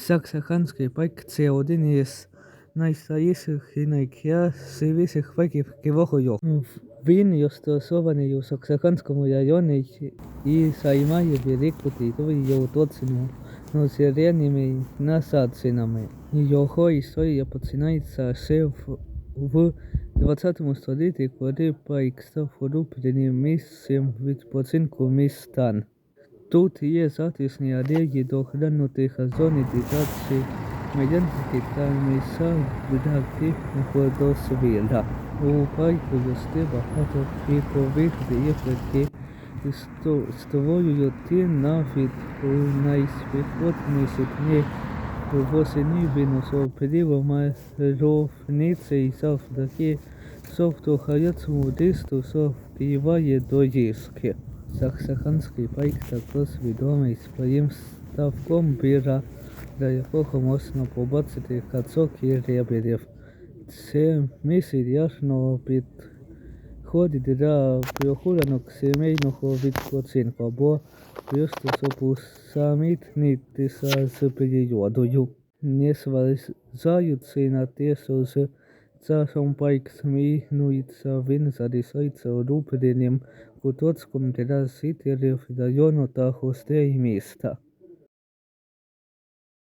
Саксаганський парк – це один із найстаріших і найкрасивіших парків Кривого Рогу. Він розташований у Саксаганському районі і займає велику територію, оточену зеленими насадженнями. Його історія починається ще в 20 столітті, коли парк став улюбленим місцем відпочинку містян. Тут є затишні алеї, доглянуті газони, дитячі майданчики та місця для активного дозвілля. У парку росте багато квіткових дерев, які створюють навіть у найспекотніші дні восени він особливо мальовничий завдяки жовто-гарячому листу, що впливає доріжки. Саксаганський парк також відомий своїм ставком, біля якого можна побачити качок і лебедів. Це місце ідеально підходить для прогулянок сімейного відпочинку або просто щоб усамітнитися з природою. Незважаючи на те, що з часом парк змінюється, він залишається улюбленим куточком для жителів району та гостей міста.